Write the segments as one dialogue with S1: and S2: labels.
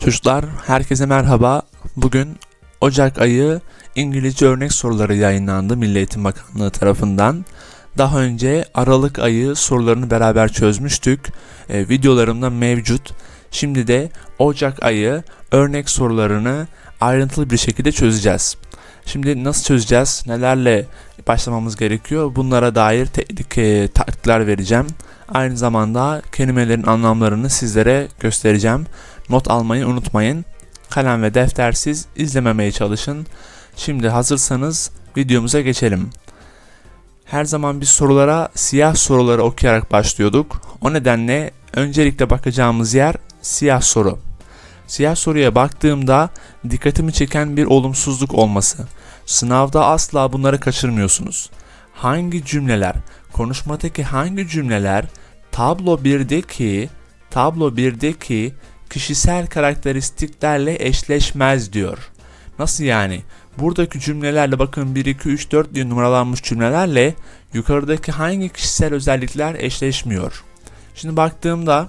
S1: Çocuklar herkese merhaba. Bugün Ocak ayı İngilizce örnek soruları yayınlandı Milli Eğitim Bakanlığı tarafından. Daha önce Aralık ayı sorularını beraber çözmüştük. E, videolarımda mevcut. Şimdi de Ocak ayı örnek sorularını ayrıntılı bir şekilde çözeceğiz. Şimdi nasıl çözeceğiz? Nelerle başlamamız gerekiyor? Bunlara dair teknik e, taktikler vereceğim. Aynı zamanda kelimelerin anlamlarını sizlere göstereceğim. Not almayı unutmayın. Kalem ve deftersiz izlememeye çalışın. Şimdi hazırsanız videomuza geçelim. Her zaman biz sorulara siyah soruları okuyarak başlıyorduk. O nedenle öncelikle bakacağımız yer siyah soru. Siyah soruya baktığımda dikkatimi çeken bir olumsuzluk olması. Sınavda asla bunları kaçırmıyorsunuz. Hangi cümleler, konuşmadaki hangi cümleler tablo 1'deki tablo 1'deki kişisel karakteristiklerle eşleşmez diyor. Nasıl yani? Buradaki cümlelerle bakın 1, 2, 3, 4 diye numaralanmış cümlelerle yukarıdaki hangi kişisel özellikler eşleşmiyor? Şimdi baktığımda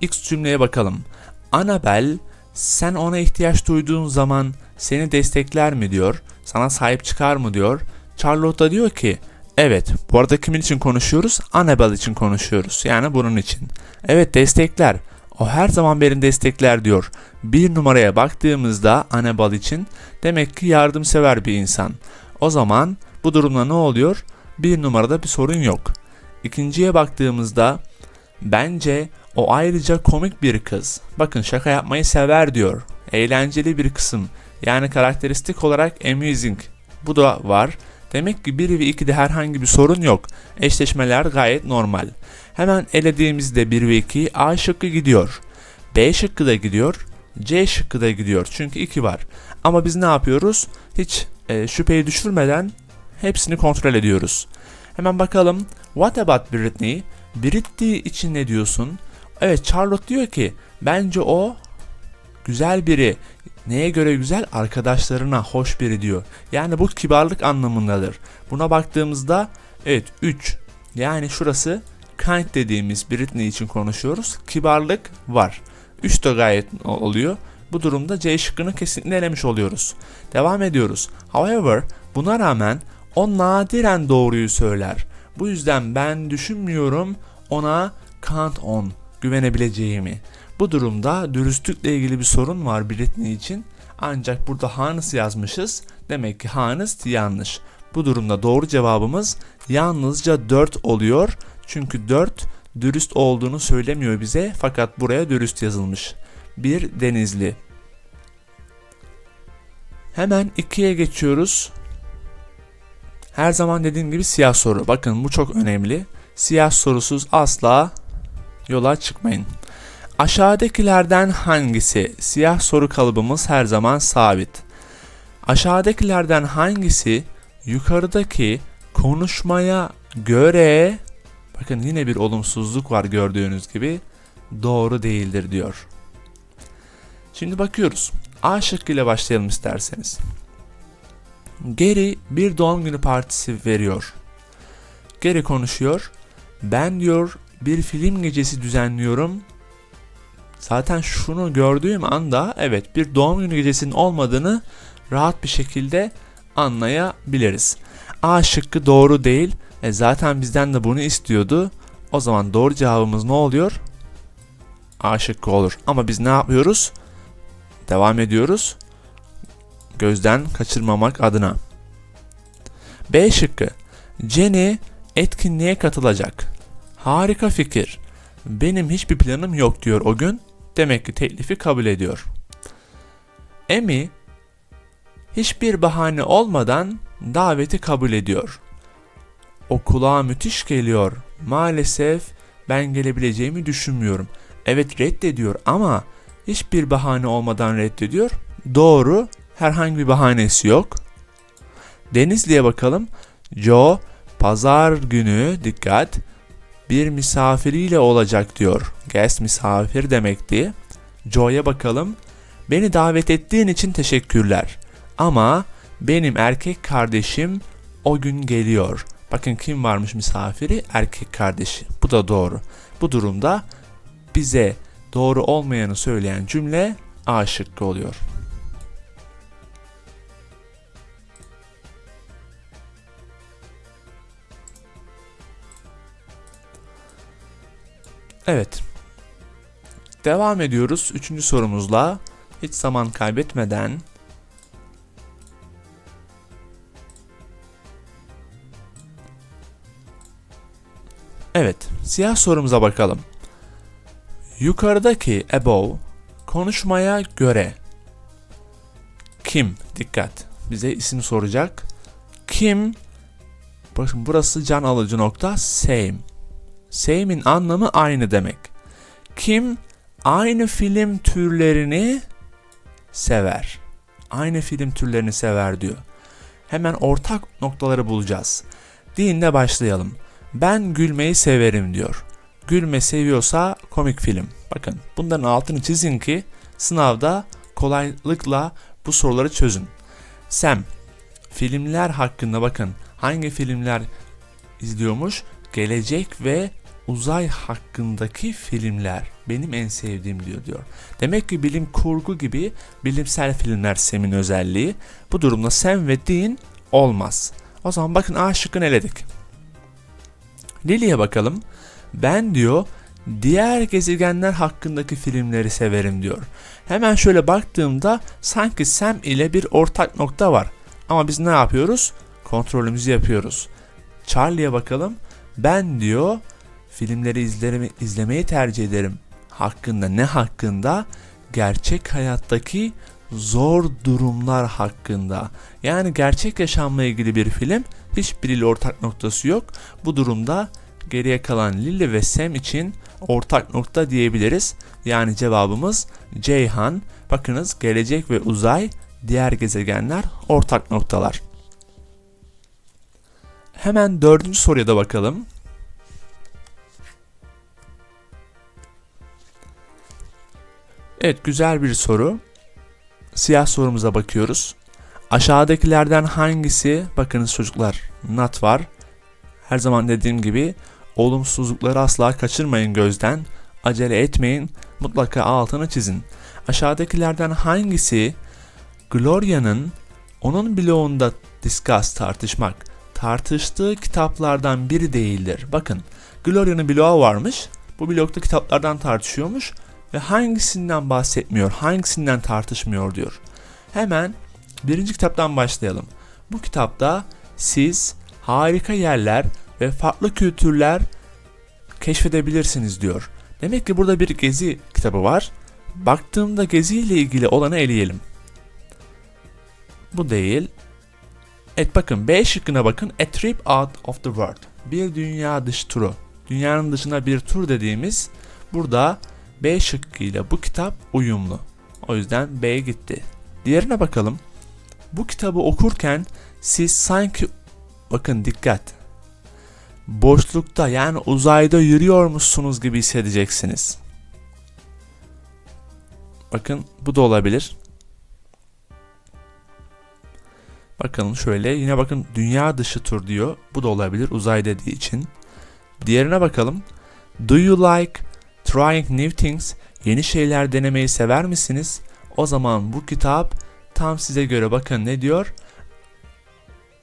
S1: X cümleye bakalım. Annabel sen ona ihtiyaç duyduğun zaman seni destekler mi diyor. Sana sahip çıkar mı diyor. Charlotte da diyor ki evet bu arada kimin için konuşuyoruz? Annabel için konuşuyoruz. Yani bunun için. Evet destekler. O her zaman beni destekler diyor. Bir numaraya baktığımızda Annabel için demek ki yardımsever bir insan. O zaman bu durumda ne oluyor? Bir numarada bir sorun yok. İkinciye baktığımızda bence o ayrıca komik bir kız. Bakın şaka yapmayı sever diyor. Eğlenceli bir kısım. Yani karakteristik olarak amusing. Bu da var. Demek ki 1 ve 2'de herhangi bir sorun yok. Eşleşmeler gayet normal. Hemen elediğimizde 1 ve 2 A şıkkı gidiyor. B şıkkı da gidiyor. C şıkkı da gidiyor. Çünkü 2 var. Ama biz ne yapıyoruz? Hiç e, şüpheyi düşürmeden hepsini kontrol ediyoruz. Hemen bakalım. What about Britney? Britney için ne diyorsun? Evet Charlotte diyor ki bence o güzel biri. Neye göre güzel? Arkadaşlarına hoş biri diyor. Yani bu kibarlık anlamındadır. Buna baktığımızda evet 3. Yani şurası kind dediğimiz Britney için konuşuyoruz. Kibarlık var. 3 de gayet oluyor. Bu durumda C şıkkını kesinlikle elemiş oluyoruz. Devam ediyoruz. However buna rağmen o nadiren doğruyu söyler. Bu yüzden ben düşünmüyorum ona count on güvenebileceğimi. Bu durumda dürüstlükle ilgili bir sorun var Britney için. Ancak burada honest yazmışız. Demek ki honest yanlış. Bu durumda doğru cevabımız yalnızca 4 oluyor. Çünkü 4 dürüst olduğunu söylemiyor bize fakat buraya dürüst yazılmış. Bir denizli. Hemen 2'ye geçiyoruz. Her zaman dediğim gibi siyah soru. Bakın bu çok önemli. Siyah sorusuz asla yola çıkmayın. Aşağıdakilerden hangisi? Siyah soru kalıbımız her zaman sabit. Aşağıdakilerden hangisi yukarıdaki konuşmaya göre bakın yine bir olumsuzluk var gördüğünüz gibi doğru değildir diyor. Şimdi bakıyoruz. A şıkkıyla başlayalım isterseniz. Geri bir doğum günü partisi veriyor. Geri konuşuyor. Ben diyor bir film gecesi düzenliyorum. Zaten şunu gördüğüm anda evet bir doğum günü gecesinin olmadığını rahat bir şekilde anlayabiliriz. A şıkkı doğru değil. E zaten bizden de bunu istiyordu. O zaman doğru cevabımız ne oluyor? A şıkkı olur. Ama biz ne yapıyoruz? Devam ediyoruz. Gözden kaçırmamak adına. B şıkkı. Jenny etkinliğe katılacak. Harika fikir. Benim hiçbir planım yok diyor o gün. Demek ki teklifi kabul ediyor. Emi hiçbir bahane olmadan daveti kabul ediyor. O kulağa müthiş geliyor. Maalesef ben gelebileceğimi düşünmüyorum. Evet reddediyor ama hiçbir bahane olmadan reddediyor. Doğru, herhangi bir bahanesi yok. Denizli'ye bakalım. Joe pazar günü dikkat bir misafiriyle olacak diyor. Guest misafir demekti. Joe'ya bakalım. Beni davet ettiğin için teşekkürler. Ama benim erkek kardeşim o gün geliyor. Bakın kim varmış misafiri? Erkek kardeşi. Bu da doğru. Bu durumda bize doğru olmayanı söyleyen cümle A şıkkı oluyor. Evet. Devam ediyoruz. Üçüncü sorumuzla. Hiç zaman kaybetmeden Evet, siyah sorumuza bakalım. Yukarıdaki above konuşmaya göre kim? Dikkat. Bize isim soracak. Kim? Bakın burası can alıcı nokta. Same. Same'in anlamı aynı demek. Kim aynı film türlerini sever? Aynı film türlerini sever diyor. Hemen ortak noktaları bulacağız. Dinle başlayalım. Ben gülmeyi severim diyor. Gülme seviyorsa komik film. Bakın bunların altını çizin ki sınavda kolaylıkla bu soruları çözün. Sam filmler hakkında bakın hangi filmler izliyormuş? Gelecek ve uzay hakkındaki filmler benim en sevdiğim diyor diyor. Demek ki bilim kurgu gibi bilimsel filmler Sam'in özelliği. Bu durumda Sam ve Dean olmaz. O zaman bakın A şıkkını eledik. Lily'e bakalım. Ben diyor diğer gezegenler hakkındaki filmleri severim diyor. Hemen şöyle baktığımda sanki Sam ile bir ortak nokta var. Ama biz ne yapıyoruz? Kontrolümüzü yapıyoruz. Charlie'ye bakalım. Ben diyor filmleri izlerimi, izlemeyi tercih ederim. Hakkında ne hakkında? Gerçek hayattaki zor durumlar hakkında. Yani gerçek yaşamla ilgili bir film hiçbiriyle ortak noktası yok. Bu durumda geriye kalan Lily ve Sam için ortak nokta diyebiliriz. Yani cevabımız Ceyhan. Bakınız gelecek ve uzay diğer gezegenler ortak noktalar. Hemen dördüncü soruya da bakalım. Evet güzel bir soru. Siyah sorumuza bakıyoruz. Aşağıdakilerden hangisi bakınız çocuklar not var. Her zaman dediğim gibi olumsuzlukları asla kaçırmayın gözden. Acele etmeyin. Mutlaka altını çizin. Aşağıdakilerden hangisi Gloria'nın onun bloğunda discuss tartışmak tartıştığı kitaplardan biri değildir. Bakın Gloria'nın bloğu varmış. Bu blokta kitaplardan tartışıyormuş ve hangisinden bahsetmiyor, hangisinden tartışmıyor diyor. Hemen birinci kitaptan başlayalım. Bu kitapta siz harika yerler ve farklı kültürler keşfedebilirsiniz diyor. Demek ki burada bir gezi kitabı var. Baktığımda gezi ile ilgili olanı eleyelim. Bu değil. Evet bakın B şıkkına bakın. A trip out of the world. Bir dünya dışı turu. Dünyanın dışına bir tur dediğimiz burada B şıkkıyla bu kitap uyumlu. O yüzden B gitti. Diğerine bakalım. Bu kitabı okurken siz sanki bakın dikkat. Boşlukta yani uzayda yürüyormuşsunuz gibi hissedeceksiniz. Bakın bu da olabilir. Bakalım şöyle yine bakın dünya dışı tur diyor. Bu da olabilir uzay dediği için. Diğerine bakalım. Do you like trying new things? Yeni şeyler denemeyi sever misiniz? O zaman bu kitap tam size göre bakın ne diyor?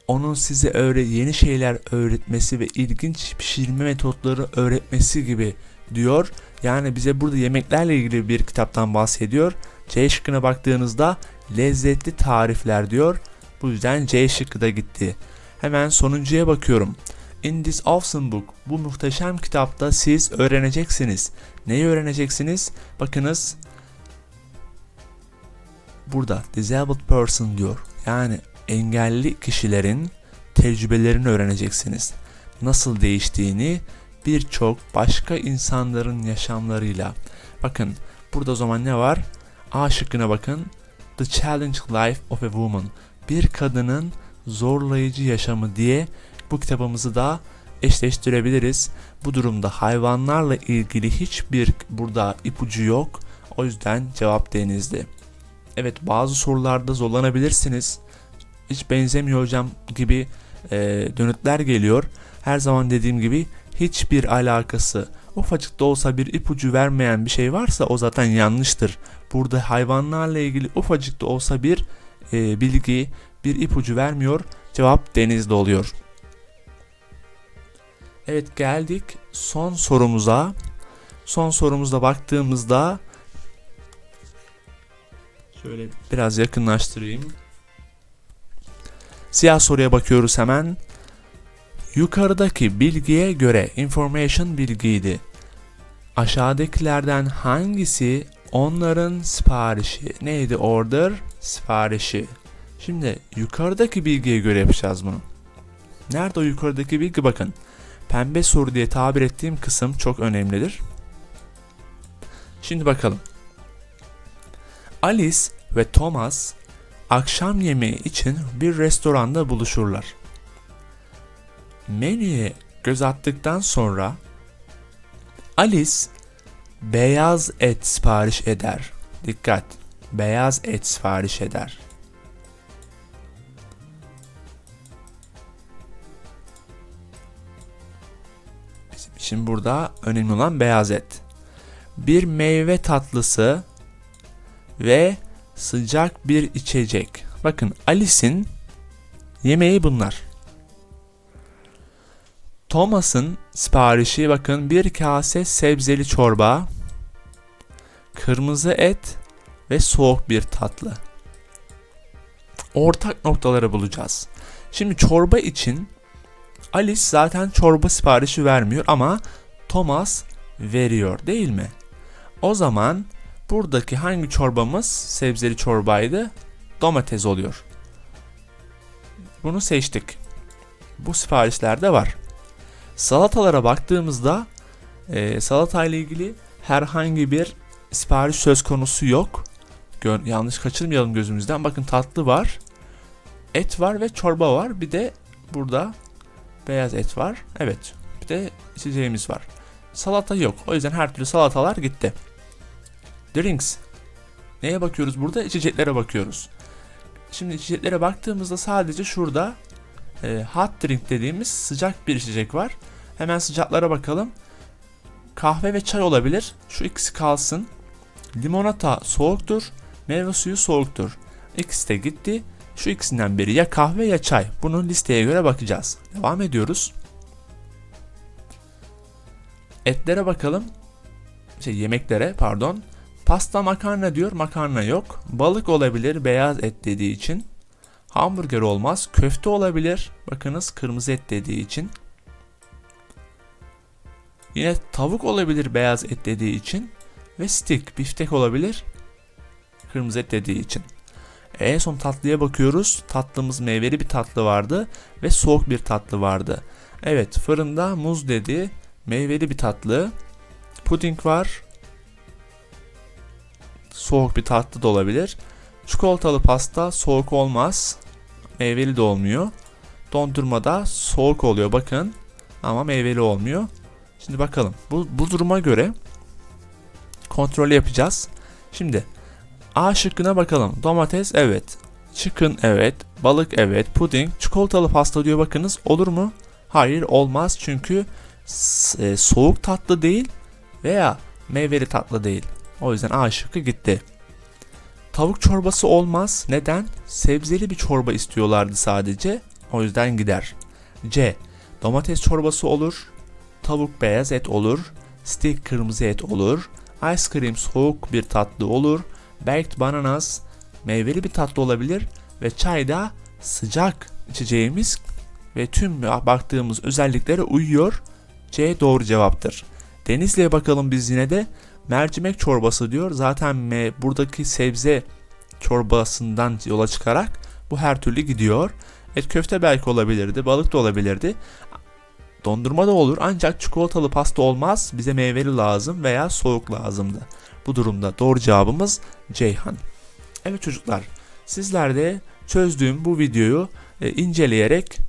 S1: Onun size öğre yeni şeyler öğretmesi ve ilginç pişirme metotları öğretmesi gibi diyor. Yani bize burada yemeklerle ilgili bir kitaptan bahsediyor. C şıkkına baktığınızda lezzetli tarifler diyor. Bu yüzden C şıkkı da gitti. Hemen sonuncuya bakıyorum. In this awesome book, bu muhteşem kitapta siz öğreneceksiniz. Neyi öğreneceksiniz? Bakınız burada disabled person diyor. Yani engelli kişilerin tecrübelerini öğreneceksiniz. Nasıl değiştiğini birçok başka insanların yaşamlarıyla. Bakın burada o zaman ne var? A şıkkına bakın. The Challenge Life of a Woman. Bir kadının zorlayıcı yaşamı diye bu kitabımızı da eşleştirebiliriz. Bu durumda hayvanlarla ilgili hiçbir burada ipucu yok. O yüzden cevap denizli. Evet bazı sorularda zorlanabilirsiniz. Hiç benzemiyor hocam gibi e, dönütler geliyor. Her zaman dediğim gibi hiçbir alakası ufacık da olsa bir ipucu vermeyen bir şey varsa o zaten yanlıştır. Burada hayvanlarla ilgili ufacık da olsa bir e, bilgi, bir ipucu vermiyor. Cevap denizde oluyor. Evet geldik son sorumuza. Son sorumuza baktığımızda şöyle biraz yakınlaştırayım. Siyah soruya bakıyoruz hemen. Yukarıdaki bilgiye göre information bilgiydi. Aşağıdakilerden hangisi onların siparişi? Neydi order? Siparişi. Şimdi yukarıdaki bilgiye göre yapacağız bunu. Nerede o yukarıdaki bilgi bakın. Pembe soru diye tabir ettiğim kısım çok önemlidir. Şimdi bakalım. Alice ve Thomas akşam yemeği için bir restoranda buluşurlar. Menüye göz attıktan sonra Alice beyaz et sipariş eder. Dikkat. Beyaz et sipariş eder. İçin burada önemli olan beyaz et. Bir meyve tatlısı ve sıcak bir içecek. Bakın Alice'in yemeği bunlar. Thomas'ın siparişi bakın bir kase sebzeli çorba, kırmızı et ve soğuk bir tatlı. Ortak noktaları bulacağız. Şimdi çorba için Alice zaten çorba siparişi vermiyor ama Thomas veriyor değil mi? O zaman buradaki hangi çorbamız sebzeli çorbaydı? Domates oluyor. Bunu seçtik. Bu siparişlerde var. Salatalara baktığımızda e, salata ilgili herhangi bir sipariş söz konusu yok. Gö- yanlış kaçırmayalım gözümüzden. Bakın tatlı var, et var ve çorba var. Bir de burada beyaz et var. Evet. Bir de içeceğimiz var. Salata yok. O yüzden her türlü salatalar gitti. Drinks. Neye bakıyoruz burada? İçeceklere bakıyoruz. Şimdi içeceklere baktığımızda sadece şurada e, hot drink dediğimiz sıcak bir içecek var. Hemen sıcaklara bakalım. Kahve ve çay olabilir. Şu ikisi kalsın. Limonata soğuktur. Meyve suyu soğuktur. İkisi de gitti. Şu ikisinden biri ya kahve ya çay. Bunu listeye göre bakacağız. Devam ediyoruz. Etlere bakalım. Şey yemeklere pardon. Pasta makarna diyor. Makarna yok. Balık olabilir beyaz et dediği için. Hamburger olmaz. Köfte olabilir. Bakınız kırmızı et dediği için. Yine tavuk olabilir beyaz et dediği için. Ve stick, biftek olabilir. Kırmızı et dediği için. En son tatlıya bakıyoruz. Tatlımız meyveli bir tatlı vardı ve soğuk bir tatlı vardı. Evet fırında muz dedi. Meyveli bir tatlı. Puding var. Soğuk bir tatlı da olabilir. Çikolatalı pasta soğuk olmaz. Meyveli de olmuyor. Dondurmada soğuk oluyor bakın. Ama meyveli olmuyor. Şimdi bakalım. Bu, bu duruma göre kontrol yapacağız. Şimdi A şıkkına bakalım. Domates evet. Chicken evet. Balık evet. Puding. Çikolatalı pasta diyor bakınız. Olur mu? Hayır olmaz çünkü e, soğuk tatlı değil veya meyveli tatlı değil. O yüzden A şıkkı gitti. Tavuk çorbası olmaz. Neden? Sebzeli bir çorba istiyorlardı sadece. O yüzden gider. C. Domates çorbası olur. Tavuk beyaz et olur. Steak kırmızı et olur. Ice cream soğuk bir tatlı olur. Baked bananas meyveli bir tatlı olabilir. Ve çay da sıcak içeceğimiz ve tüm baktığımız özelliklere uyuyor. C doğru cevaptır. Denizli'ye bakalım biz yine de. Mercimek çorbası diyor. Zaten me, buradaki sebze çorbasından yola çıkarak bu her türlü gidiyor. Et köfte belki olabilirdi, balık da olabilirdi. Dondurma da olur ancak çikolatalı pasta olmaz. Bize meyveli lazım veya soğuk lazımdı. Bu durumda doğru cevabımız Ceyhan. Evet çocuklar, sizler de çözdüğüm bu videoyu e, inceleyerek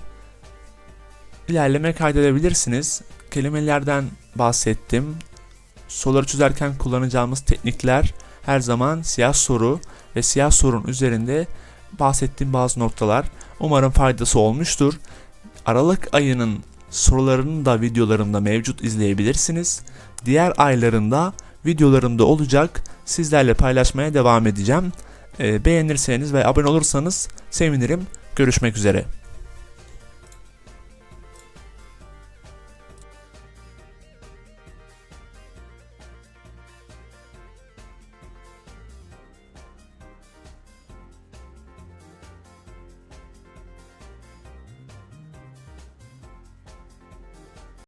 S1: ilerleme kaydedebilirsiniz. Kelimelerden bahsettim. Soruları çözerken kullanacağımız teknikler her zaman siyah soru ve siyah sorun üzerinde bahsettiğim bazı noktalar. Umarım faydası olmuştur. Aralık ayının sorularını da videolarımda mevcut izleyebilirsiniz. diğer aylarında videolarımda olacak. Sizlerle paylaşmaya devam edeceğim. Ee, beğenirseniz ve abone olursanız sevinirim. Görüşmek üzere.